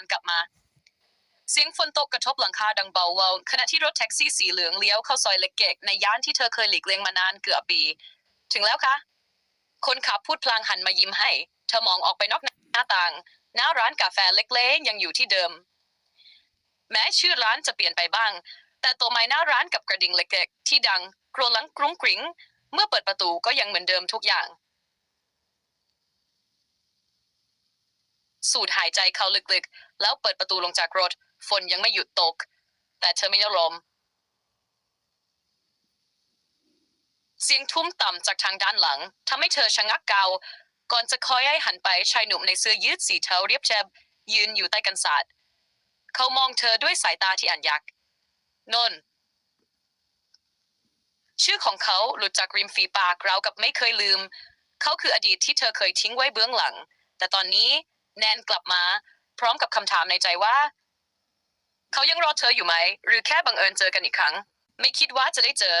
การกลับมา เสียงฝนตกกระทบหลังคาดังเบาเวาขณะที่รถแท็กซี่สีเหลืองเลี้ยวเข้าซอยเล็กเกกในย่านที่เธอเคยหลีกเลี่ยงมานานเกือบปี ถึงแล้วคะ คนขับพูดพลางหันมายิ้มให้ เธอมองออกไปนอกหน้าต่าง หน้าร้านกาแฟเล็กๆ ยังอยู่ที่เดิม แม้ชื่อร้านจะเปลี่ยนไปบ้าง แต่ตัวไม้หน้าร้านกับกระดิ่งเล็กๆที่ดังกรวลังกรุ้งกริ้งเมื่อเปิดประตูก็ยังเหมือนเดิมทุกอย่าง สูดหายใจเข้าลึกๆ แล้วเปิดประตูลงจากรถ ฝนยังไม่หยุดตก แต่เธอไม่ยอมลมเสียงทุ้มต่ำจากทางด้านหลังทำให้เธอชะงักเกา ก่อนจะคอยให้หันไปชายหนุ่มในเสื้อยืดสีเทาเรียบแจบยืนอยู่ใต้กันศาสตร์เขามองเธอด้วยสายตาที่อ่านยักนนท์ชื่อของเขาหลุดจากริมฝีปากเรากับไม่เคยลืม เขาคืออดีตที่เธอเคยทิ้งไว้เบื้องหลัง แต่ตอนนี้ แนนกลับมา พร้อมกับคำถามในใจว่า เขายังรอเธออยู่ไหม หรือแค่บังเอิญเจอกันอีกครั้ง ไม่คิดว่าจะได้เจอ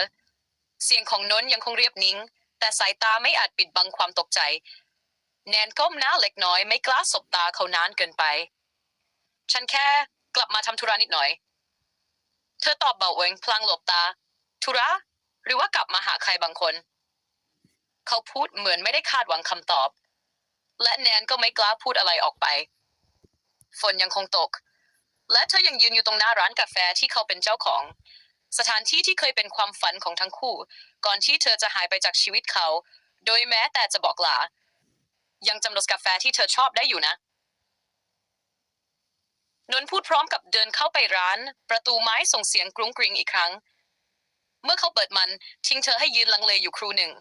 เสียงของนนยังคงเรียบนิ่ง แต่สายตาไม่อาจปิดบังความตกใจ แนนก้มหน้าเล็กน้อย ไม่กล้าสบตาเขานานเกินไป ฉันแค่กลับมาทำธุระนิดหน่อย เธอตอบเบาเองพลางหลบตา ธุระ หรือว่ากลับมาหาใครบางคน เขาพูดเหมือนไม่ได้คาดหวังคำตอบ และแนนก็ไม่กล้าพูดอะไรออกไป ฝนยังคงตก และเธอยังยืนอยู่ตรงหน้าร้านกาแฟที่เขาเป็นเจ้าของ สถานที่ที่เคยเป็นความฝันของทั้งคู่ ก่อนที่เธอจะหายไปจากชีวิตเขา โดยแม้แต่จะบอกลายังจำรสกาแฟที่เธอชอบได้อยู่นะนนพูดพร้อมกับเดินเข้าไปร้าน ประตูไม้ส่งเสียงกรุ้งกริงอีกครั้ง เมื่อเขาเปิดมันทิ้งเธอให้ยืนลังเลอยู่ครูหนึ่ง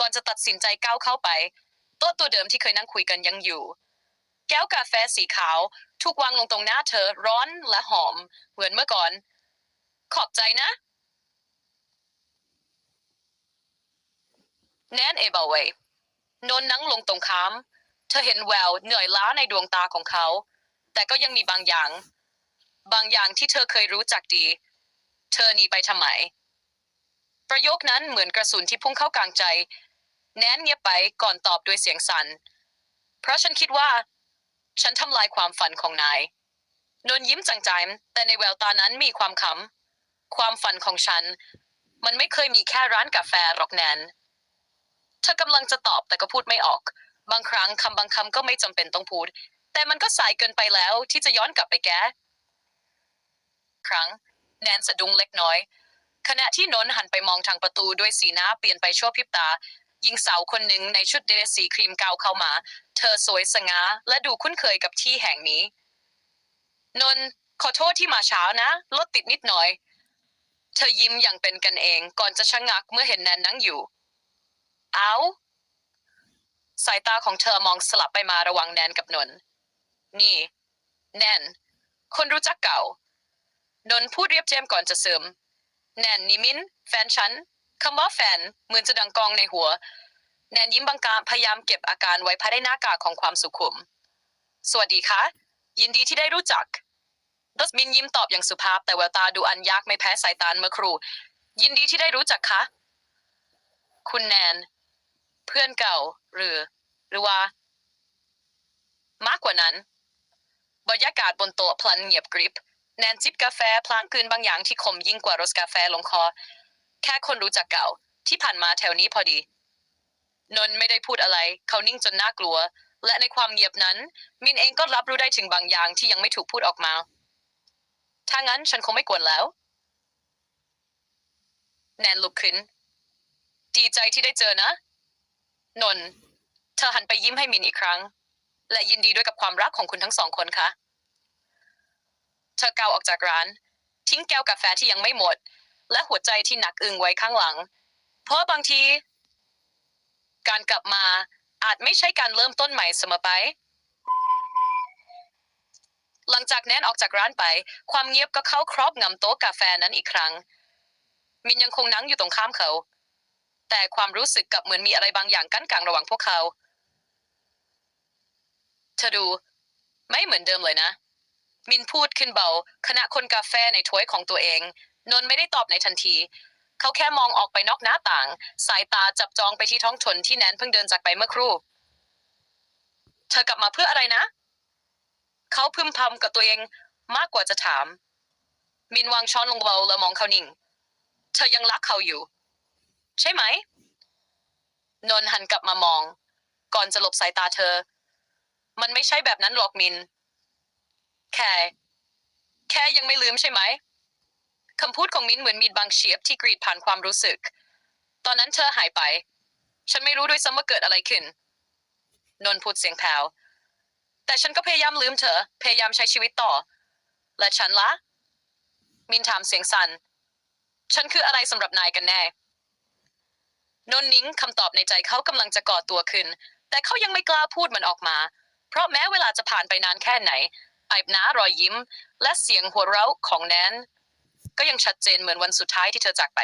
ก่อนจะตัดสินใจก้าวเข้าไป โต๊ะตัวเดิมที่เคยนั่งคุยกันยังอยู่ แก้วกาแฟสีขาวถูกวางลงตรงหน้าเธอร้อนและหอม เหมือนเมื่อก่อน ขอบใจนะ แนนเอเบลเวนน์นั่งลงตรงข้ามเธอเห็นแววเหนื่อยล้าในดวงตาของเขา แต่ก็ยังมีบางอย่าง บางอย่างที่เธอเคยรู้จักดี เธอหนีไปทำไม ประโยคนั้นเหมือนกระสุนที่พุ่งเข้ากลางใจ แนนเงียบไปก่อนตอบด้วยเสียงสัน่น เพราะฉันคิดว่า ฉันทำลายความฝันของนาย นนยิ้มจางๆแต่ในแววตานั้นมีความขำ ความฝันของฉัน มันไม่เคยมีแค่ร้านกาแฟหรอกแนน เธอกำลังจะตอบแต่ก็พูดไม่ออก บางครั้งคำบางคำก็ไม่จำเป็นต้องพูด แต่มันก็สายเกินไปแล้วที่จะย้อนกลับไปแก้ครั้ง แนนสะดุ้งเล็กน้อย ขณะที่นนหันไปมองทางประตูด้วยสีหน้าเปลี่ยนไปชั่วพริบตา หญิงสาวคนหนึ่งในชุดเดรสสีครีมกาวเข้ามา เธอสวยสง่าและดูคุ้นเคยกับที่แห่งนี้ นนท์ขอโทษที่มาเช้านะรถติดนิดหน่อย เธอยิ้มอย่างเป็นกันเองก่อนจะชะงักเมื่อเห็นแนนนั่งอยู่ เอาสายตาของเธอมองสลับไปมาระหวังแนนกับนนท์นี่ แนน คนรู้จักเก่า นนท์พูดเรียบเจียมก่อนจะเสริมแนนนิมิน แฟนฉัน คำว่าแฟนเหมือนจะดังกองในหัว แนนยิ้มบางการพยายามเก็บอาการไว้ภายในหน้ากากของความสุขุม สวัสดีค่ะยินดีที่ได้รู้จักดัสมินยิ้มตอบอย่างสุภาพ แต่แววตาดูอันยากไม่แพ้สายตาเมื่อครู่ ยินดีที่ได้รู้จักคะ คุณแนน เพื่อนเก่า หรือ หรือว่า มากกว่านั้น บรรยากาศบนโต๊ะพลันเงียบกริบ แนนจิบกาแฟพลางกลืนบางอย่างที่ขมยิ่งกว่ารสกาแฟลงคอ แค่คนรู้จักเก่า ที่ผ่านมาแถวนี้พอดี นนท์ไม่ได้พูดอะไร เขานิ่งจนน่ากลัว และในความเงียบนั้น มินเองก็รับรู้ได้ถึงบางอย่างที่ยังไม่ถูกพูดออกมา ถ้างั้นฉันคงไม่กวนแล้ว แนนลุกขึ้น ดีใจที่ได้เจอนะ นนท์เธอหันไปยิ้มให้มินอีกครั้ง และยินดีด้วยกับความรักของคุณทั้งสองคนค่ะเธอก้าวออกจากร้าน ทิ้งแก้วกาแฟที่ยังไม่หมด และหัวใจที่หนักอึ้งไว้ข้างหลัง เพราะบางที การกลับมาอาจไม่ใช่การเริ่มต้นใหม่เสมอไป หลังจากแนนออกจากร้านไป ความเงียบก็เข้าครอบงำโต๊ะกาแฟนั้นอีกครั้ง มินยังคงนั่งอยู่ตรงข้ามเขา แต่ความรู้สึกกับเหมือนมีอะไรบางอย่างกั้นกลางระหว่างพวกเขา เธอดูไม่เหมือนเดิมเลยนะ มินพูดขึ้นเบาขณะคนกาแฟในถ้วยของตัวเอง นนไม่ได้ตอบในทันที เขาแค่มองออกไปนอกหน้าต่าง สายตาจับจองไปที่ท้องถนนที่แนนเพิ่งเดินจากไปเมื่อครู่ เธอกลับมาเพื่ออะไรนะ เขาพึมพำกับตัวเองมากกว่าจะถาม มินวางช้อนลงเบาแล้วมองเขานิ่ง เธอยังรักเขาอยู่ ใช่ไหม นนหันกลับมามอง ก่อนจะหลบสายตาเธอ มันไม่ใช่แบบนั้นหรอกมิน แค่ แค่ยังไม่ลืมใช่ไหม คำพูดของมินเหมือนมีดบางเฉียบที่กรีดผ่านความรู้สึก ตอนนั้นเธอหายไป ฉันไม่รู้ด้วยซ้ำว่าเกิดอะไรขึ้น นนท์พูดเสียงแผ่วแต่ฉันก็พยายามลืมเธอ พยายามใช้ชีวิตต่อ และฉันละ มินถามเสียงสัน่น ฉันคืออะไรสำหรับนายกันแน่ นนท์นิ้งคำตอบในใจเขากำลังจะก่อตัวขึ้น แต่เขายังไม่กล้าพูดมันออกมา เพราะแม้เวลาจะผ่านไปนานแค่ไหนไอบน้ารอยยิ้ม และเสียงหัวเราะของแนน ก็ยังชัดเจนเหมือนวันสุดท้ายที่เธอจากไป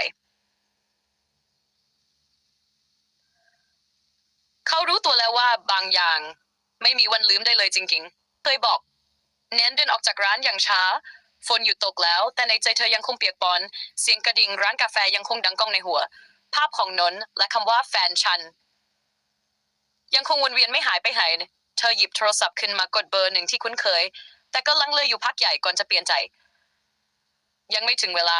เขารู้ตัวแล้วว่าบางอย่าง ไม่มีวันลืมได้เลยจริงๆ เคยบอกแนนเดินออกจากร้านอย่างช้า ฝนหยุดตกแล้ว แต่ในใจเธอยังคงเปียกปอน เสียงกระดิ่งร้านกาแฟยังคงดังก้องในหัว ภาพของนนท์และคำว่าแฟนฉัน ยังคงวนเวียนไม่หายไปไหน เธอหยิบโทรศัพท์ขึ้นมากดเบอร์หนึ่งที่คุ้นเคย แต่ก็ลังเลอยู่พักใหญ่ก่อนจะเปลี่ยนใจ ยังไม่ถึงเวลา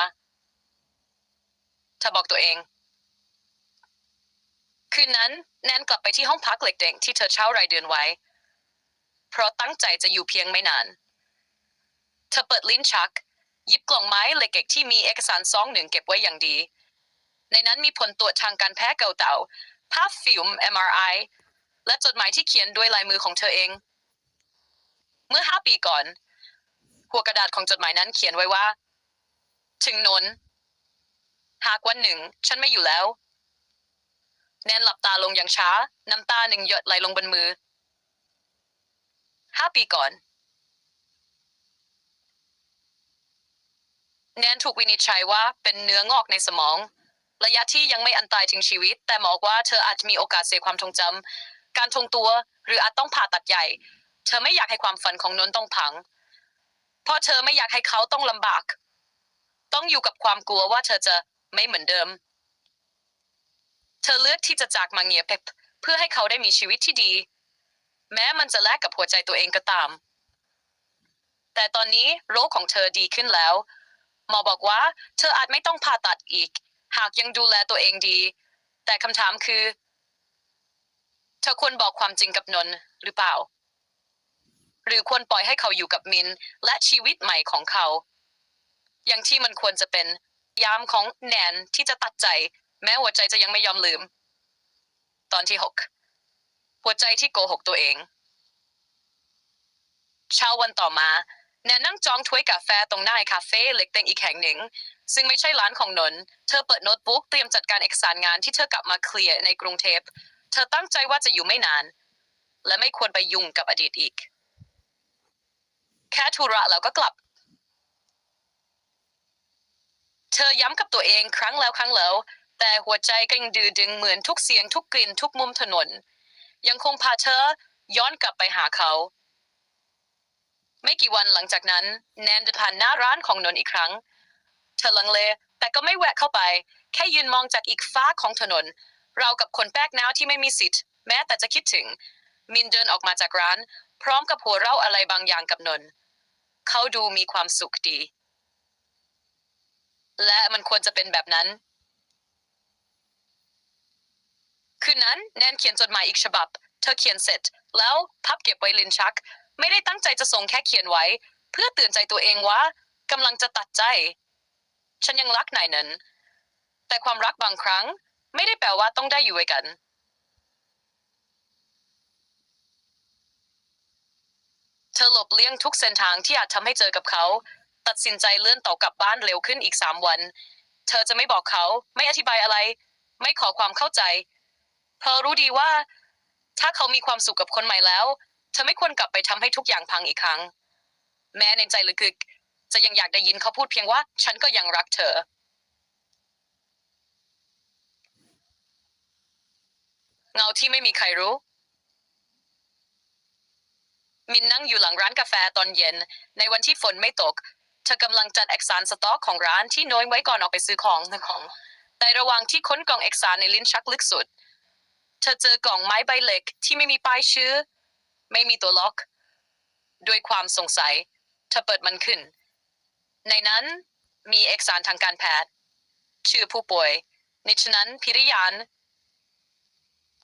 เธอบอกตัวเอง คืนนั้นแนนกลับไปที่ห้องพักเล็กๆที่เธอเช่ารายเดือนไว้ เพราะตั้งใจจะอยู่เพียงไม่นาน เธอเปิดลิ้นชักยิบกล่องไม้เล็กๆที่มีเอกสารซองหนึ่งเก็บไว้อย่างดี ในนั้นมีผลตรวจทางการแพทย์เก่าเต่าภาพฟิล์ม MRI และจดหมายที่เขียนด้วยลายมือของเธอเอง เมื่อห้าปีก่อน หัวกระดาษของจดหมายนั้นเขียนไว้ว่า ถึงนนหากวันหนึ่ง ฉันไม่อยู่แล้ว แนนหลับตาลงอย่างช้า น้ำตาหนึ่งหยดไหลลงบนมือ ห้าปีก่อน แนนถูกวินิจฉัยว่าเป็นเนื้องอกในสมอง ระยะที่ยังไม่อันตรายถึงชีวิต แต่หมอกว่าเธออาจจะมีโอกาสเสียความทรงจำ การทรงตัว หรืออาจต้องผ่าตัดใหญ่ เธอไม่อยากให้ความฝันของนนต้องพัง เพราะเธอไม่อยากให้เขาต้องลำบาก ต้องอยู่กับความกลัวว่าเธอจะไม่เหมือนเดิม เธอเลือกที่จะจากมาเงียบเพื่อให้เขาได้มีชีวิตที่ดี แม้มันจะแลกกับหัวใจตัวเองก็ตาม แต่ตอนนี้โรคของเธอดีขึ้นแล้วหมอบอกว่าเธออาจไม่ต้องผ่าตัดอีก หากยังดูแลตัวเองดี แต่คำถามคือ เธอควรบอกความจริงกับนนหรือเปล่า หรือควรปล่อยให้เขาอยู่กับมินและชีวิตใหม่ของเขา อย่างที่มันควรจะเป็น ยามของแนนที่จะตัดใจ แม้หัวใจจะยังไม่ยอมลืม ตอนที่หกหัวใจที่โกหกตัวเอง เช้าวันต่อมาแนนนั่งจองถ้วยกาแฟตรงหน้าไอคาเฟ่เล็กๆอีกแห่งหนึ่ง ซึ่งไม่ใช่ร้านของนน เธอเปิดโน้ตบุ๊กเตรียมจัดการเอกสารงานที่เธอกลับมาเคลียร์ในกรุงเทพ เธอตั้งใจว่าจะอยู่ไม่นาน และไม่ควรไปยุ่งกับอดีตอีก แค่ธุระแล้วก็กลับ เธอย้ำกับตัวเองครั้งแล้วครั้งแล้ว แต่หัวใจก็ยังดื้อดึงเหมือนทุกเสียงทุกกลิ่นทุกมุมถนน ยังคงพาเธอย้อนกลับไปหาเขา ไม่กี่วันหลังจากนั้น แนนเดินผ่านหน้าร้านของนนท์อีกครั้ง เธอลังเล แต่ก็ไม่แวะเข้าไป แค่ยืนมองจากอีกฟ้าของถนน เรากับคนแปลกหน้าที่ไม่มีสิทธิ์ แม้แต่จะคิดถึง มินเดินออกมาจากร้าน พร้อมกับหัวเราะอะไรบางอย่างกับนนท์เขาดูมีความสุขดี และมันควรจะเป็นแบบนั้น คืนนั้นแนนเขียนจดหมายอีกฉบับ เธอเขียนเสร็จ แล้วพับเก็บไว้ลิ้นชัก ไม่ได้ตั้งใจจะส่งแค่เขียนไว้ เพื่อเตือนใจตัวเองว่ากำลังจะตัดใจ ฉันยังรักนายนั้น แต่ความรักบางครั้ง ไม่ได้แปลว่าต้องได้อยู่ด้วยกันเธอหลบเลี่ยงทุกเส้นทางที่อาจทำให้เจอกับเขา ตัดสินใจเลื่อนต่อกลับบ้านเร็วขึ้นอีกสามวัน เธอจะไม่บอกเขา ไม่อธิบายอะไร ไม่ขอความเข้าใจเพราะรู้ดีว่า ถ้าเขามีความสุขกับคนใหม่แล้ว เธอไม่ควรกลับไปทำให้ทุกอย่างพังอีกครั้ง แม้ในใจลึกๆจะยังอยากได้ยินเขาพูดเพียงว่า ฉันก็ยังรักเธอเงาที่ไม่มีใครรู้ มินนั่งอยู่หลังร้านกาแฟตอนเย็น ในวันที่ฝนไม่ตก ธอกำลังจัดเอกสารสต็อกของร้านที่โน้ยไว้ก่อนออกไปซื้อของของ แต่ระหว่างที่ค้นกล่องเอกสารในลิ้นชักลึกสุด เธอเจอกล่องไม้ใบเหล็กที่ไม่มีป้ายชื่อ ไม่มีตัวล็อก ด้วยความสงสัย เธอเปิดมันขึ้น ในนั้นมีเอกสารทางการแพทย์ ชื่อผู้ป่วยในฉะนั้นพิริยาน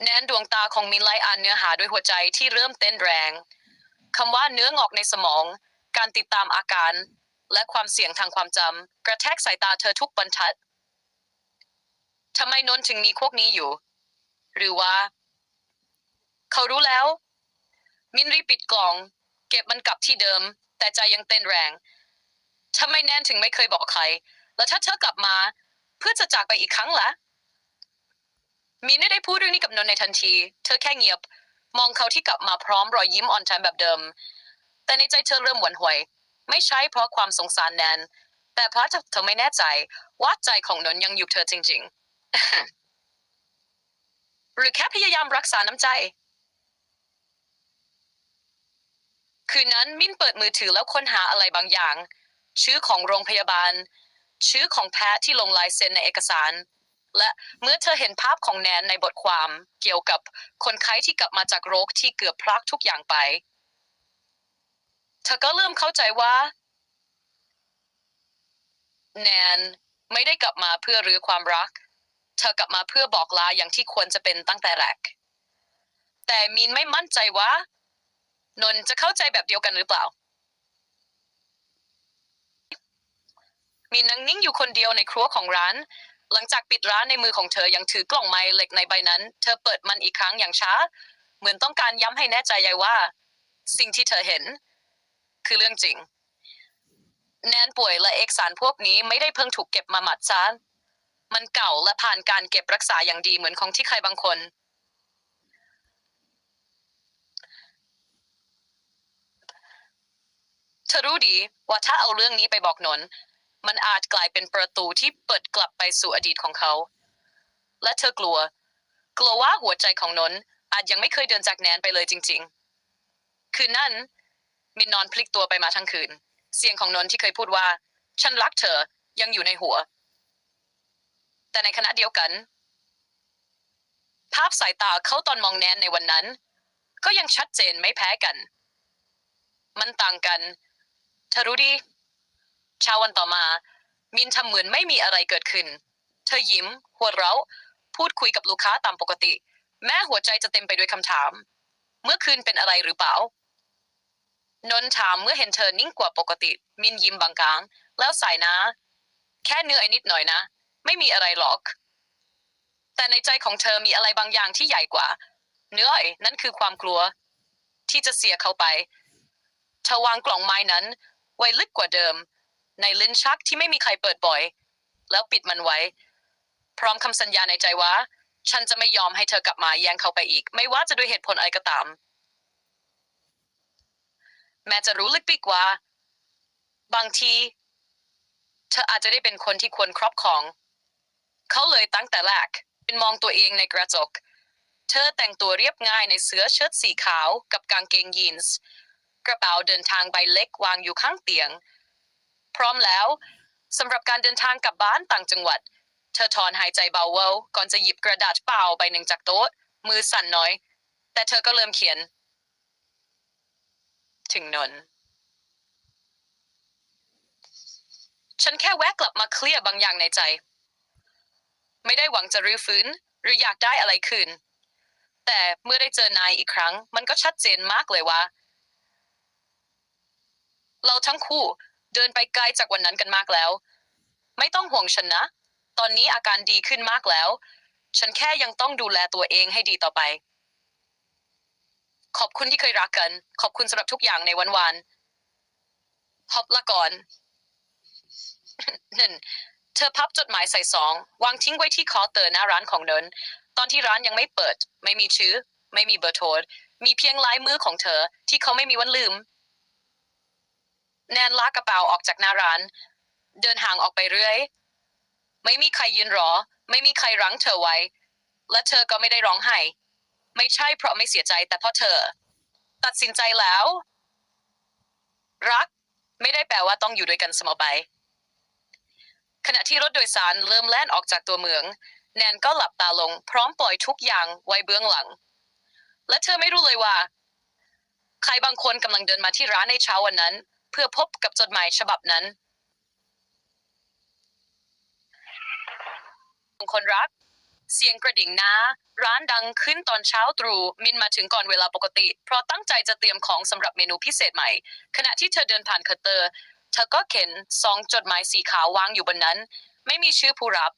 แนนดวงตาของมินไลอ่านเนื้อหาด้วยหัวใจที่เริ่มเต้นแรงคำว่าเนื้องอกในสมอง การติดตามอาการ และความเสี่ยงทางความจำกระแทกสายตาเธอทุกบรรทัดทำไมนนถึงมีพวกนี้อยู่ หรือว่า เขารู้แล้ว มินรีปิดกล่อง เก็บมันกลับที่เดิม แต่ใจยังเต้นแรงทำไมแนนถึงไม่เคยบอกใคร แล้วถ้าเธอกลับมา เพื่อจะจากไปอีกครั้งละมินไม่ได้พูดเรื่องนี้กับนนในทันที เธอแค่เงียบ มองเขาที่กลับมาพร้อมรอยยิ้มอ่อนแทนแบบเดิม แต่ในใจเธอเริ่มหวนหวย ไม่ใช่เพราะความสงสารแนนแต่เพราะเธอไม่แน่ใจว่าใจของนนยังอยู่เธอจริง ๆ หรือแค่พยายามรักษาน้ำใจ คืนนั้นมิ้นเปิดมือถือแล้วค้นหาอะไรบางอย่าง ชื่อของโรงพยาบาล ชื่อของแพทย์ที่ลงลายเซ็นในเอกสาร และเมื่อเธอเห็นภาพของแนนในบทความเกี่ยวกับคนไข้ที่กลับมาจากโรคที่เกือบพลากทุกอย่างไป เธอก็เริ่มเข้าใจว่า แนนไม่ได้กลับมาเพื่อรื้อความรัก เธอกลับมาเพื่อบอกลาอย่างที่ควรจะเป็นตั้งแต่แรก แต่มีนไม่มั่นใจว่า นนท์จะเข้าใจแบบเดียวกันหรือเปล่ามีนนั่งนิ่งอยู่คนเดียวในครัวของร้าน หลังจากปิดร้านในมือของเธอยังถือกล่องไม้เหล็กในใบนั้น เธอเปิดมันอีกครั้งอย่างช้า เหมือนต้องการย้ำให้แน่ใจใหญ่ว่า สิ่งที่เธอเห็น คือเรื่องจริง แนนป่วยและเอกสารพวกนี้ไม่ได้เพิ่งถูกเก็บมาหมัดซานมันเก่าและผ่านการเก็บรักษาอย่างดีเหมือนของที่ใครบางคน เธอรู้ดีว่าถ้าเอาเรื่องนี้ไปบอกนนท์มันอาจกลายเป็นประตูที่เปิดกลับไปสู่อดีตของเขา และเธอกลัว กลัวว่าหัวใจของนนท์อาจยังไม่เคยเดินจากแนนไปเลยจริง ๆ คืนนั้น มินนอนพลิกตัวไปมาทั้งคืน เสียงของนนท์ที่เคยพูดว่า ฉันรักเธอยังอยู่ในหัว แต่ในขณะเดียวกัน ภาพสายตาเขาตอนมองแนนในวันนั้น ก็ยังชัดเจนไม่แพ้กัน มันต่างกันเธอรู้ดีเช้าวันต่อมา มินทำเหมือนไม่มีอะไรเกิดขึ้น เธอยิ้ม หัวเราะพูดคุยกับลูกค้าตามปกติ แม้หัวใจจะเต็มไปด้วยคำถาม เมื่อคืนเป็นอะไรหรือเปล่า นนท์ถามเมื่อเห็นเธอนิ่งกว่าปกติ มินยิ้มบางกลาง แล้วสายนะ แค่เหนื่อยนิดหน่อยนะ ไม่มีอะไรหรอก แต่ในใจของเธอมีอะไรบางอย่างที่ใหญ่กว่าเหนื่อยนั่นคือความกลัว ที่จะเสียเขาไปเธอวางกล่องไม้นั้น ไว้ลึกกว่าเดิม ในลิ้นชักที่ไม่มีใครเปิดบ่อย แล้วปิดมันไว้ พร้อมคำสัญญาในใจว่า ฉันจะไม่ยอมให้เธอกลับมาแย่งเขาไปอีก ไม่ว่าจะด้วยเหตุผลอะไรก็ตาม แม้จะรู้ลึกปีกว่า บางทีเธออาจจะได้เป็นคนที่ควรครอบครอง เขาเลยตั้งแต่แรกเป็นมองตัวเองในกระจก เธอแต่งตัวเรียบง่ายในเสื้อเชิ้ตสีขาวกับกางเกงยีนส์กระเป๋าเดินทางใบเล็กวางอยู่ข้างเตียง พร้อมแล้วสำหรับการเดินทางกลับบ้านต่างจังหวัด เธอถอนหายใจเบาๆก่อนจะหยิบกระดาษเปล่าใบหนึ่งจากโต๊ะ มือสั่นน้อย แต่เธอก็เริ่มเขียน ถึงนน ฉันแค่แวะกลับมาเคลียร์บางอย่างในใจ ไม่ได้หวังจะรื้อฟื้น หรืออยากได้อะไรคืน แต่เมื่อได้เจอนายอีกครั้ง มันก็ชัดเจนมากเลยว่า เราทั้งคู่เดินไปไกลจากวันนั้นกันมากแล้ว ไม่ต้องห่วงฉันนะ ตอนนี้อาการดีขึ้นมากแล้ว ฉันแค่ยังต้องดูแลตัวเองให้ดีต่อไป ขอบคุณที่เคยรักกัน ขอบคุณสำหรับทุกอย่างในวันวานฮอบละก่อนนั่นเธอพับจดหมายใส่ซอง วางทิ้งไว้ที่เคาน์เตอร์หน้าร้านของเนินตอนที่ร้านยังไม่เปิด ไม่มีชื่อ ไม่มีเบอร์โทรมีเพียงลายมือของเธอ ที่เขาไม่มีวันลืม แนนลากกระเป๋าออกจากหน้าร้าน เดินห่างออกไปเรื่อย ไม่มีใครยืนรอ ไม่มีใครรั้งเธอไว้ และเธอก็ไม่ได้ร้องไห้ ไม่ใช่เพราะไม่เสียใจแต่เพราะเธอ ตัดสินใจแล้ว รักไม่ได้แปลว่าต้องอยู่ด้วยกันเสมอไป ขณะที่รถโดยสารเริ่มแล่นออกจากตัวเมือง แนนก็หลับตาลง พร้อมปล่อยทุกอย่างไว้เบื้องหลัง และเธอไม่รู้เลยว่า ใครบางคนกำลังเดินมาที่ร้านในเช้าวันนั้น เพื่อพบกับจดหมายฉบับนั้นคนรัก เสียงกระดิ่งนะ ร้านดังขึ้นตอนเช้าตรู่มินมาถึงก่อนเวลาปกติ เพราะตั้งใจจะเตรียมของสำหรับเมนูพิเศษใหม่ ขณะที่เธอเดินผ่านเคาน์เตอร์ เธอก็เห็นซองจดหมายสีขาววางอยู่บนนั้น ไม่มีชื่อผู้รับ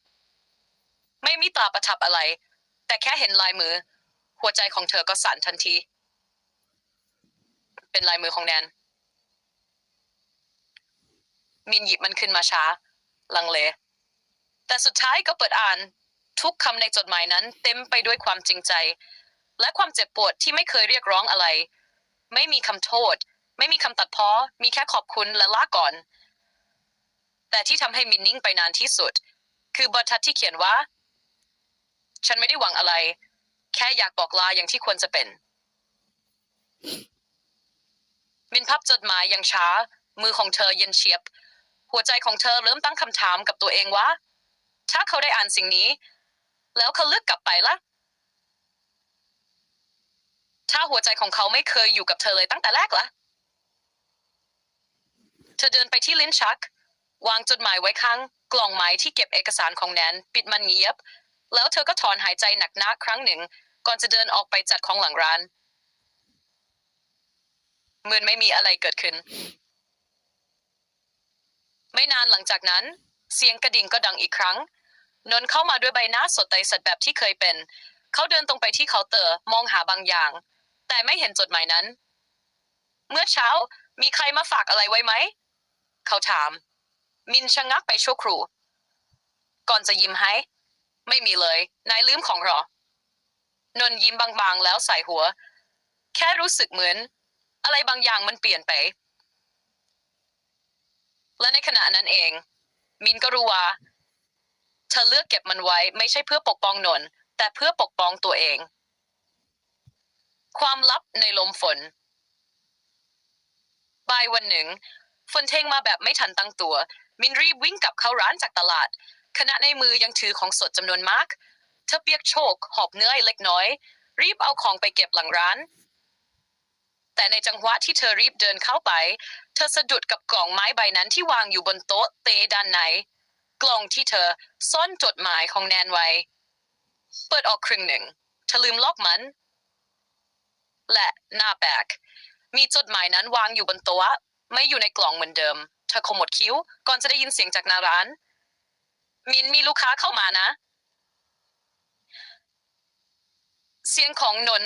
ไม่มีตราประทับอะไร แต่แค่เห็นลายมือ หัวใจของเธอก็สั่นทันที เป็นลายมือของแนน มินหยิบมันขึ้นมาช้า ลังเล แต่สุดท้ายก็เปิดอ่าน ทุกคำในจดหมายนั้นเต็มไปด้วยความจริงใจ และความเจ็บปวดที่ไม่เคยเรียกร้องอะไร ไม่มีคำโทษ ไม่มีคำตัดพ้อ มีแค่ขอบคุณและลาก่อน แต่ที่ทำให้มินนิ่งไปนานที่สุด คือบรรทัดที่เขียนว่า ฉันไม่ได้หวังอะไร แค่อยากบอกลาอย่างที่ควรจะเป็น มินพับจดหมายอย่างช้า มือของเธอเย็นเฉียบ หัวใจของเธอเริ่มตั้งคำถามกับตัวเองว่า ถ้าเขาได้อ่านสิ่งนี้ แล้วเขาเลือกกลับไปละถ้าหัวใจของเขาไม่เคยอยู่กับเธอเลยตั้งแต่แรกละเธอเดินไปที่ลิ้นชัก วางจดหมายไว้ข้างกล่องไม้ที่เก็บเอกสารของแนน ปิดมันเงียบ แล้วเธอก็ถอนหายใจหนักหนาครั้งหนึ่ง ก่อนจะเดินออกไปจัดของหลังร้านเหมือนไม่มีอะไรเกิดขึ้น ไม่นานหลังจากนั้น เสียงกระดิ่งก็ดังอีกครั้ง นนเข้ามาด้วยใบหน้าสดใสสัดแบบที่เคยเป็น เขาเดินตรงไปที่เคาน์เตอร์มองหาบางอย่าง แต่ไม่เห็นจดหมายนั้น เมื่อเช้ามีใครมาฝากอะไรไว้ไหม เขาถาม มินชะงักไปชั่วครู่ก่อนจะยิ้มให้ ไม่มีเลย นายลืมของหรอ นนยิ้มบางๆ แล้วใส่หัว แค่รู้สึกเหมือน อะไรบางอย่างมันเปลี่ยนไป และในขณะนั้นเอง มินก็รู้ว่า เธอเลือกเก็บมันไว้ไม่ใช่เพื่อปกป้องนนท์แต่เพื่อปกป้องตัวเอง ความลับในลมฝนบ่ายวันหนึ่ง ฝนเทงมาแบบไม่ทันตั้งตัว มินรีบวิ่งกลับเข้าร้านจากตลาด ขณะในมือยังถือของสดจำนวนมากเธอเปียกโชก หอบเหนื่อยเล็กน้อย รีบเอาของไปเก็บหลังร้าน แต่ในจังหวะที่เธอรีบเดินเข้าไป เธอสะดุดกับกล่องไม้ใบนั้นที่วางอยู่บนโต๊ะเตด้านใน กล่องที่เธอซ่อนจดหมายของแนนไว้ เปิดออกครึ่งหนึ่งเธอลืมล็อกมัน และหน้าแปลกมีจดหมายนั้นวางอยู่บนโต๊ะไม่อยู่ในกล่องเหมือนเดิม เธอขมวดคิ้ว ก่อนจะได้ยินเสียงจากหนาร้าน มินมีลูกค้าเข้ามานะ เสียงของนน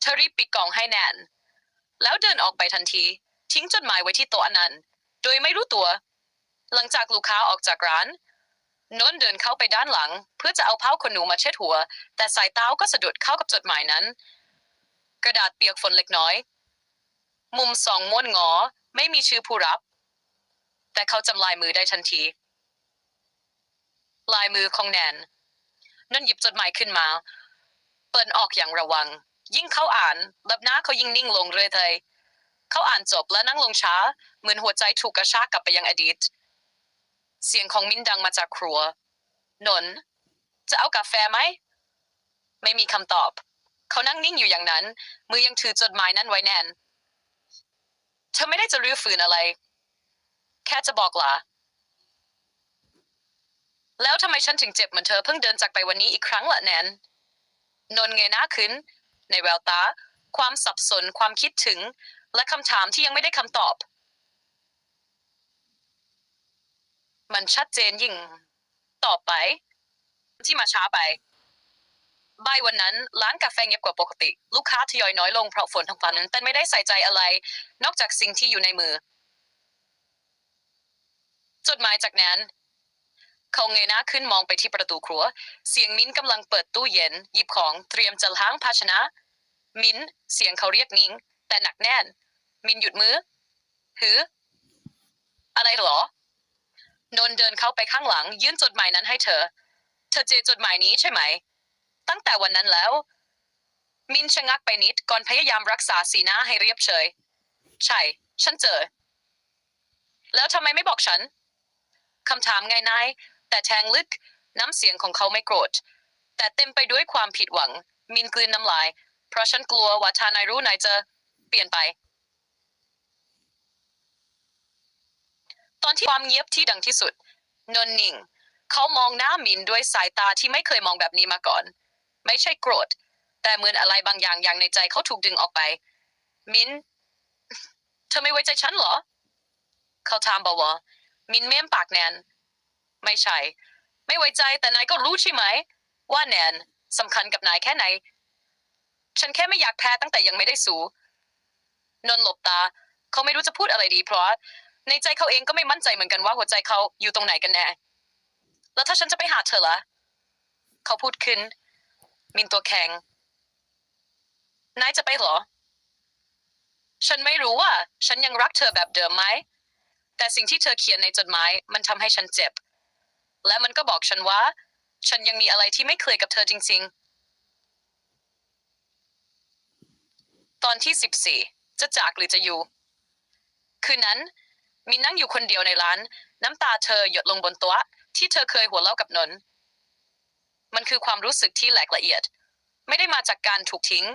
เธอรีบปิดกล่องให้แนน แล้วเดินออกไปทันที ทิ้งจดหมายไว้ที่โต๊ะอันนั้น โดยไม่รู้ตัว หลังจากลูกค้าออกจากร้าน นนท์เดินเข้าไปด้านหลัง เพื่อจะเอาเผ้าขนหนูมาเช็ดหัว แต่สายเท้าก็สะดุดเข้ากับจดหมายนั้น กระดาษเปียกฝนเล็กน้อย มุมสองม้วนงอ ไม่มีชื่อผู้รับ แต่เขาจำลายมือได้ทันที ลายมือของแนนนนท์หยิบจดหมายขึ้นมา เปิดออกอย่างระวัง ยิ่งเขาอ่านแบบหน้าเขายิ่งนิ่งลงเรื่อยๆเขาอ่านจบและนั่งลงช้า เหมือนหัวใจถูกกระชากกลับไปยังอดีต เสียงของมิ้นดังมาจากครัว นน จะเอากาแฟไหม ไม่มีคำตอบ เขานั่งนิ่งอยู่อย่างนั้น มือยังถือจดหมายนั้นไว้แน่น เธอไม่ได้จะรื้อฟื้นอะไร แค่จะบอกลาแล้วทำไมฉันถึงเจ็บเหมือนเธอเพิ่งเดินจากไปวันนี้อีกครั้งละแนน นนเงยหน้าขึ้น ในแววตา ความสับสนความคิดถึง และคำถามที่ยังไม่ได้คำตอบ มันชัดเจนยิ่งต่อไป ที่มาช้าไปบ่ายวันนั้นร้านกาแฟเงียบกว่าปกติ ลูกค้าทยอยน้อยลงเพราะฝนทั้งวันแต่ไม่ได้ใส่ใจอะไร นอกจากสิ่งที่อยู่ในมือ จดหมายจากแนนเขาเงยหน้าขึ้นมองไปที่ประตูครัว เสียงมิ้นกำลังเปิดตู้เย็นหยิบของเตรียมจะล้างภาชนะ มิ้นเสียงเขาเรียกนิ้ง แต่หนักแน่น มินหยุดมือหือ อะไรหรอ นนเดินเข้าไปข้างหลัง ยื่นจดหมายนั้นให้เธอ เธอเจอจดหมายนี้ใช่ไหม ตั้งแต่วันนั้นแล้ว มินชะงักไปนิดก่อนพยายามรักษาสีหน้าให้เรียบเฉย ใช่ ฉันเจอ แล้วทำไมไม่บอกฉันคำถามง่ายนายแต่แทงลึกน้ำเสียงของเขาไม่โกรธ แต่เต็มไปด้วยความผิดหวัง มินกลืนน้ำลาย เพราะฉันกลัวว่าถ้านายรู้นายจะเปลี่ยนไป ตอนที่ความเงียบที่ดังที่สุดนนท์นิ่ง เขามองหน้ามินด้วยสายตาที่ไม่เคยมองแบบนี้มาก่อน ไม่ใช่โกรธ แต่เหมือนอะไรบางอย่างอย่างในใจเขาถูกดึงออกไป มินเธอไม่ไว้ใจฉันเหรอ เขาถามเบามินเม้มปากแนน ไม่ใช่ ไม่ไว้ใจแต่นายก็รู้ใช่ไหม ว่าแนนสำคัญกับนายแค่ไหน ฉันแค่ไม่อยากแพ้ตั้งแต่ยังไม่ได้สูนนท์หลบตา เขาไม่รู้จะพูดอะไรดีเพราะ ในใจเขาเองก็ไม่มั่นใจเหมือนกันว่าหัวใจเขาอยู่ตรงไหนกันแน่ แล้วถ้าฉันจะไปหาเธอล่ะเขาพูดขึ้น มินตัวแข็ง นายจะไปหรอ ฉันไม่รู้ว่า ฉันยังรักเธอแบบเดิมไหม แต่สิ่งที่เธอเขียนในจดหมายมันทำให้ฉันเจ็บ และมันก็บอกฉันว่า ฉันยังมีอะไรที่ไม่เคยกับเธอจริง ๆ ตอนที่สิบสี่จะจากหรือจะอยู่ คืนนั้น มินนั่งอยู่คนเดียวในร้าน น้ำตาเธอหยดลงบนโต๊ะที่เธอเคยหัวเราะกับนนท์มันคือความรู้สึกที่แหลกละเอียด ไม่ได้มาจากการถูกทิ้ง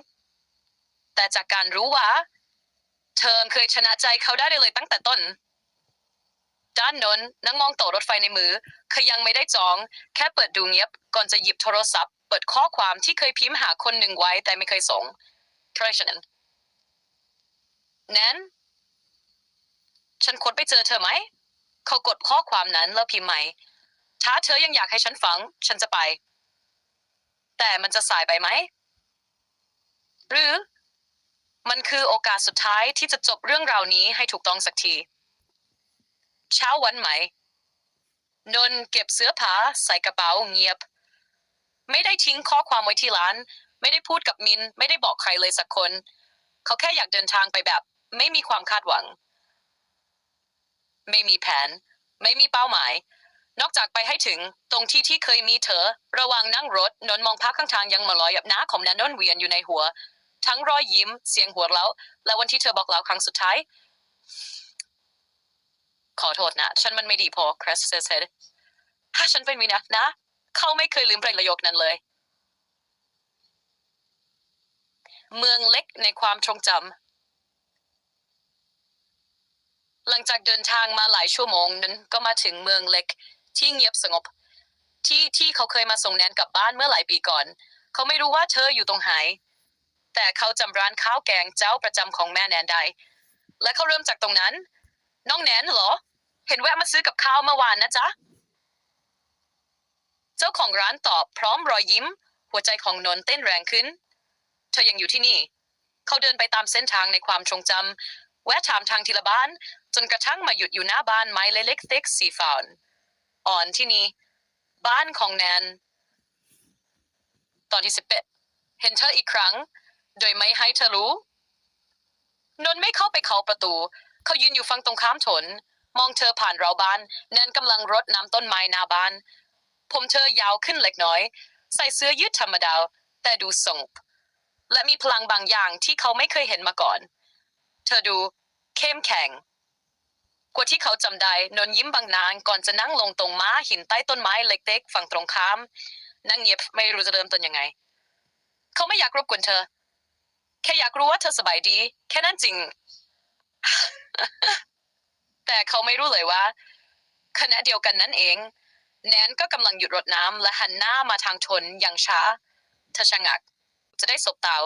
แต่จากการรู้ว่า เธอเคยชนะใจเขาได้เลยตั้งแต่ต้น ด้านนนท์นั่งมองโต๊ะรถไฟในมือคือยังไม่ได้จอง แค่เปิดดูเงียบ ก่อนจะหยิบโทรศัพท์ เปิดข้อความที่เคยพิมพ์หาคนหนึ่งไว้แต่ไม่เคยส่งเพราะฉะนั้นแนน ฉันควรไปเจอเธอไหม เขากดข้อความนั้นแล้วพิมพ์ใหม่ ถ้าเธอยังอยากให้ฉันฟัง ฉันจะไป แต่มันจะสายไปไหม หรือ มันคือโอกาสสุดท้ายที่จะจบเรื่องราวนี้ให้ถูกต้องสักที เช้าวันใหม่ นนท์เก็บเสื้อผ้าใส่กระเป๋าเงียบ ไม่ได้ทิ้งข้อความไว้ที่ร้าน ไม่ได้พูดกับมิน ไม่ได้บอกใครเลยสักคน เขาแค่อยากเดินทางไปแบบ ไม่มีความคาดหวัง ไม่มีแผน ไม่มีเป้าหมาย นอกจากไปให้ถึงตรงที่ที่เคยมีเธอ ระว่างนั่งรถนนมองภาพข้างทางยังมาลอยกับหน้าของแนนนนเวียนอยู่ในหัว ทั้งรอยยิ้มเสียงหัวเราะและวันที่เธอบอกเราครั้งสุดท้าย ขอโทษนะ ฉันมันไม่ดีพอคริสเซสถ้าฉันเป็นวินะนะ เขาไม่เคยลืมประโยคนั้นเลย เมืองเล็กในความทรงจำ ห ลังจากเดินทางมาหลายชั่วโมงนั้นก็มาถึงเมืองเล็ก ที่เงียบสงบ ที่ที่เขาเคยมาส่งแนนกลับบ้านเมื่อหลายปีก่อน เขาไม่รู้ว่าเธออยู่ตรงไหนแต่เขาจำร้านข้าวแกงเจ้าประจำของแม่แนนได้ และเขาเริ่มจากตรงนั้น น้องแนนเหรอ เห็นแวะมาซื้อกับข้าวเมื่อวานนะจ๊ะ เจ้าของร้านตอบพร้อมรอยยิ้ม หัวใจของนนเต้นแรงขึ้น เธอยังอยู่ที่นี่ เขาเดินไปตามเส้นทางในความทรงจำแวะถามทางทีละบ้าน จนกระทั่งมาหยุดอยู่หน้าบ้านไม้เล็กๆเต็กสีฟ้าอ่อนที่นี่บ้านของแนน ตอนที่สิบเอ็ดเห็นเธออีกครั้ง โดยไม่ให้เธอรู้ นนท์ไม่เข้าไปเคาะประตู เขายืนอยู่ฝั่งตรงข้ามถนนมองเธอผ่านราวบ้านแนนกำลังรดน้ำต้นไม้หน้าบ้าน ผมเธอยาวขึ้นเล็กน้อย ใส่เสื้อยืดธรรมดา แต่ดูสงบและมีพลังบางอย่างที่เขาไม่เคยเห็นมาก่อน เธอดูเข้มแข็ง กว่าที่เขาจำได้นนท์ยิ้มบางนานก่อนจะนั่งลงตรงม้าหินใต้ต้นไม้เล็กๆฝั่งตรงข้าม นั่งเงียบไม่รู้จะเริ่มต้นยังไง เขาไม่อยากรบกวนเธอ แค่อยากรู้ว่าเธอสบายดี แค่นั้นจริง แต่เขาไม่รู้เลยว่าขณะเดียวกันนั่นเอง แนนก็กำลังหยุดรดน้ำและหันหน้ามาทางทนอย่างช้าเธอชะงัก จะได้สบตา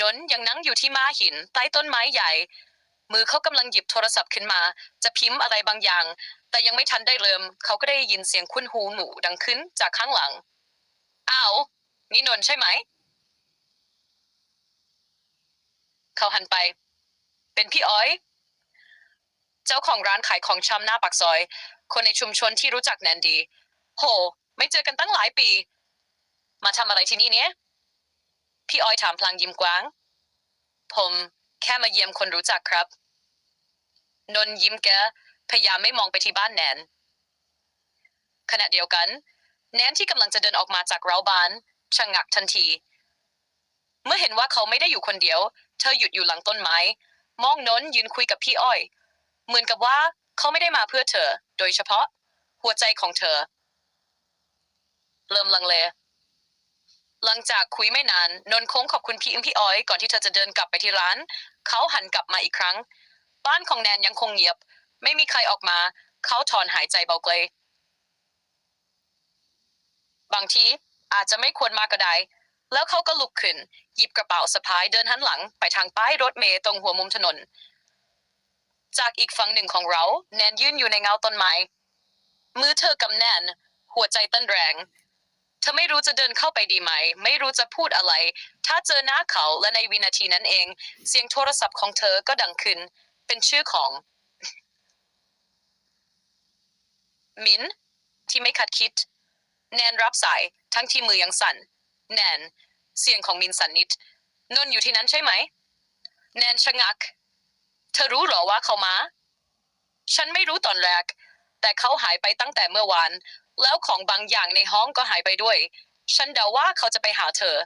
นนท์ยังนั่งอยู่ที่ม้าหินใต้ต้นไม้ใหญ่ มือเขากำลังหยิบโทรศัพท์ขึ้นมา จะพิมพ์อะไรบางอย่าง แต่ยังไม่ทันได้เริ่ม เขาก็ได้ยินเสียงคุ้นหูหนูดังขึ้นจากข้างหลัง อ้าว นี่นนท์ใช่ไหม เขาหันไป เป็นพี่อ้อย เจ้าของร้านขายของชำหน้าปากซอย คนในชุมชนที่รู้จักแนนดี โห ไม่เจอกันตั้งหลายปี มาทำอะไรที่นี่เนี่ยพี่อ้อยถามพลางยิ้มกว้าง ผม แค่มาเยี่ยมคนรู้จักครับ นนท์ยิ้มแกพยายามไม่มองไปที่บ้านแนน ขณะเดียวกัน แนนที่กำลังจะเดินออกมาจากเราบ้านชะงักทันที เมื่อเห็นว่าเขาไม่ได้อยู่คนเดียว เธอหยุดอยู่หลังต้นไม้ มองนนท์ยืนคุยกับพี่อ้อย เหมือนกับว่าเขาไม่ได้มาเพื่อเธอ โดยเฉพาะ หัวใจของเธอ เริ่มลังเล หลังจากคุยไม่นาน นนท์โค้งขอบคุณพี่อิงพี่อ้อยก่อนที่เธอจะเดินกลับไปที่ร้าน เขาหันกลับมาอีกครั้ง บ้านของแนนยังคงเงียบ ไม่มีใครออกมา เขาถอนหายใจเบาเกลยบางทีอาจจะไม่ควรมาก็ได้ แล้วเขาก็ลุกขึ้น หยิบกระเป๋าสะพายเดินหันหลังไปทางป้ายรถเมล์ตรงหัวมุมถนน จากอีกฝั่งหนึ่งของเรา แนนยืนอยู่ในเงาต้นไม้ มือเธอกำแน่น หัวใจเต้นแรง เธอไม่รู้จะเดินเข้าไปดีไหม ไม่รู้จะพูดอะไร ถ้าเจอหน้าเขาและในวินาทีนั้นเอง เสียงโทรศัพท์ของเธอก็ดังขึ้น เป็นชื่อของ มินที่ไม่คาดคิด แนนรับสาย ทั้งที่มือยังสั่น แนน เสียงของมินสั่นนิด นนอยู่ที่นั้นใช่ไหม แนนชะงัก เธอรู้หรอว่าเขามา ฉันไม่รู้ตอนแรก แต่เขาหายไปตั้งแต่เมื่อวาน แล้วของบางอย่างในห้องก็หายไปด้วย ฉันเดาว่าเขาจะไปหาเธอ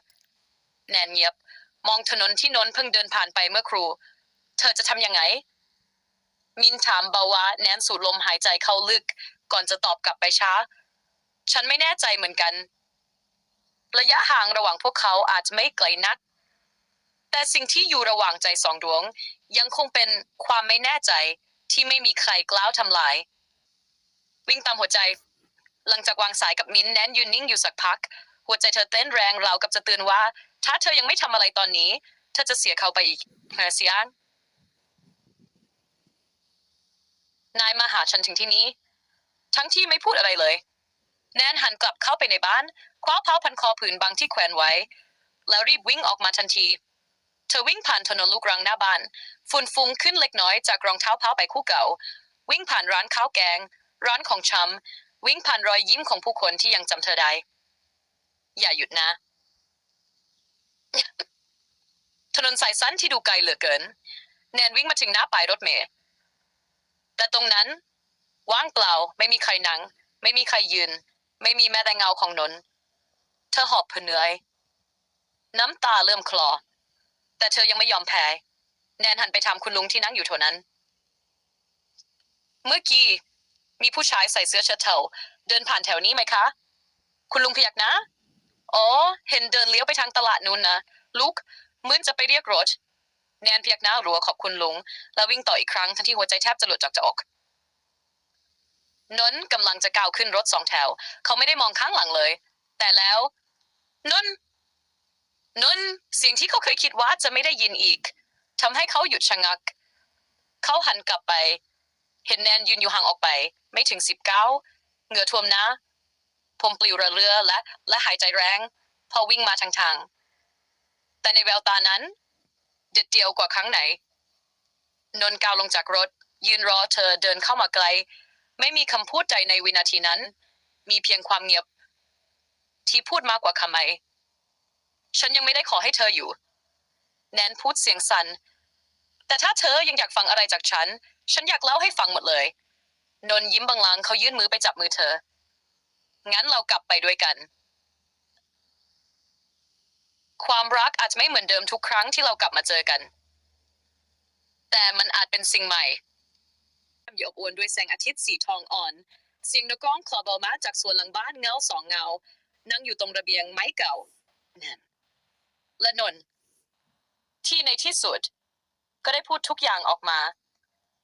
แนนเงียบ มองถนนที่นนเพิ่งเดินผ่านไปเมื่อครู เธอจะทำยังไง มินถามเบาว่าแนนสูดลมหายใจเข้าลึก ก่อนจะตอบกลับไปช้า ฉันไม่แน่ใจเหมือนกัน ระยะห่างระหว่างพวกเขาอาจจะไม่ไกลนัก แต่สิ่งที่อยู่ระหว่างใจสองดวง ยังคงเป็นความไม่แน่ใจที่ไม่มีใครกล้าวทำลาย วิ่งตามหัวใจ หลังจากวางสายกับมิ้นแนนยืนนิ่งอยู่สักพัก หัวใจเธอเต้นแรงราวกับจะเตือนว่า ถ้าเธอยังไม่ทำอะไรตอนนี้เธอจะเสียเขาไปอีกเออเสียงนายมาหาฉันถึงที่นี้ ทั้งที่ไม่พูดอะไรเลย แนนหันกลับเข้าไปในบ้าน คว้าเผ้าพันคอผืนบางที่แขวนไว้ แล้วรีบวิ่งออกมาทันที เธอวิ่งผ่านถนนลูกรังหน้าบ้านฝุ่นฟุ้งขึ้นเล็กน้อยจากรองเท้าเผ้าใบคู่เก่า วิ่งผ่านร้านข้าวแกง ร้านของชำ วิ่งผ่านรอยยิ้มของผู้คนที่ยังจำเธอได้ อย่าหยุดนะ ถนนสายสั้นที่ดูไกลเหลือเกิน แนนวิ่งมาถึงหน้าป้ายรถเมล์แต่ตรงนั้น ว่างเปล่าไม่มีใครนั่ง ไม่มีใครยืน ไม่มีแม้แต่เงาของนนเธอหอบเพเหนื่อย น้ำตาเริ่มคลอ แต่เธอยังไม่ยอมแพ้แนนหันไปถามคุณลุงที่นั่งอยู่แถวนั้น เมื่อกี้ มีผู้ชายใส่เสื้อเชิ้ตเทาเดินผ่านแถวนี้ไหมคะ คุณลุงพยักนะอ๋อเห็นเดินเลี้ยวไปทางตลาดนู้นนะลุกเหมือนจะไปเรียกรถ แนนพยักหน้ารัวขอบคุณลุง แล้ววิ่งต่ออีกครั้งทั้งที่หัวใจแทบจะหลุดจากจะอกนน์กำลังจะก้าวขึ้นรถสองแถว เขาไม่ได้มองข้างหลังเลย แต่แล้วนน์นนท์เสียงที่เขาเคยคิดว่าจะไม่ได้ยินอีกทำให้เขาหยุดชะงัก เขาหันกลับไป เห็นแนนยืนอยู่ห่างออกไป ไม่ถึงสิบเก้าเหงื่อท่วมน้าผมปลิวระเรือและและหายใจแรงพอวิ่งมาทางทางแต่ในแววตานั้น เด็ดเดียวกว่าครั้งไหน นนก้าวลงจากรถ ยืนรอเธอเดินเข้ามาไกล ไม่มีคำพูดใดในวินาทีนั้น มีเพียงความเงียบ ที่พูดมากกว่าคำไหมฉันยังไม่ได้ขอให้เธออยู่ แนนพูดเสียงสัน่นแต่ถ้าเธอยังอยากฟังอะไรจากฉัน ฉันอยากเล่าให้ฟังหมดเลย นนยิ้มบางลางเขายื่นมือไปจับมือเธอ งั้นเรากลับไปด้วยกัน ความรักอาจจะไม่เหมือนเดิมทุกครั้งที่เรากลับมาเจอกัน แต่มันอาจเป็นสิ่งใหม่ยอบอวนด้วยแสงอาทิตย์สีทองอ่อน เสียงนกร้องคลอเบามาจากสวนหลังบ้านเงาสองเงา นั่งอยู่ตรงระเบียงไม้เก่านั่นและนน ที่ในที่สุด ก็ได้พูดทุกอย่างออกมา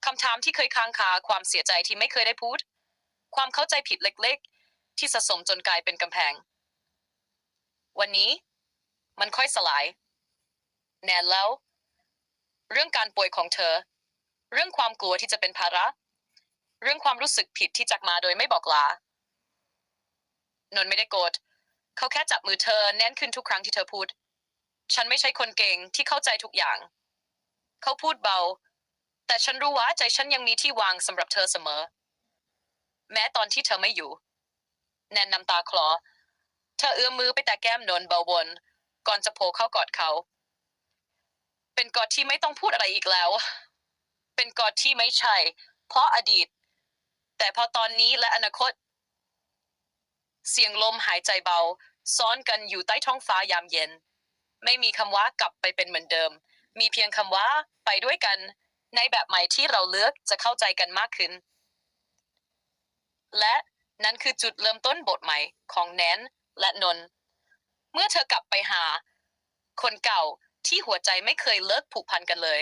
คำถามที่เคยค้างคาความเสียใจที่ไม่เคยได้พูด ความเข้าใจผิดเล็กๆ ที่สะสมจนกลายเป็นกำแพง วันนี้ มันค่อยสลาย แนนแล้ว เรื่องการป่วยของเธอ เรื่องความกลัวที่จะเป็นภาระ เรื่องความรู้สึกผิดที่จากมาโดยไม่บอกลานนท์ไม่ได้โกรธเขาแค่จับมือเธอแน่นขึ้นทุกครั้งที่เธอพูด ฉันไม่ใช่คนเก่งที่เข้าใจทุกอย่าง เขาพูดเบา แต่ฉันรู้ว่าใจฉันยังมีที่วางสำหรับเธอเสมอ แม้ตอนที่เธอไม่อยู่ แนนน้ำตาคลอ เธอเอื้อมมือไปแต่แก้มนนท์เบาบน ก่อนจะโผล่เข้ากอดเขา เป็นกอดที่ไม่ต้องพูดอะไรอีกแล้ว เป็นกอดที่ไม่ใช่ เพราะอดีต แต่พอตอนนี้และอนาคต เสียงลมหายใจเบา ซ้อนกันอยู่ใต้ท้องฟ้ายามเย็น ไม่มีคำว่ากลับไปเป็นเหมือนเดิม มีเพียงคำว่าไปด้วยกัน ในแบบใหม่ที่เราเลือกจะเข้าใจกันมากขึ้น และนั่นคือจุดเริ่มต้นบทใหม่ของแนนและนน เมื่อเธอกลับไปหา คนเก่าที่หัวใจไม่เคยเลิกผูกพันกันเลย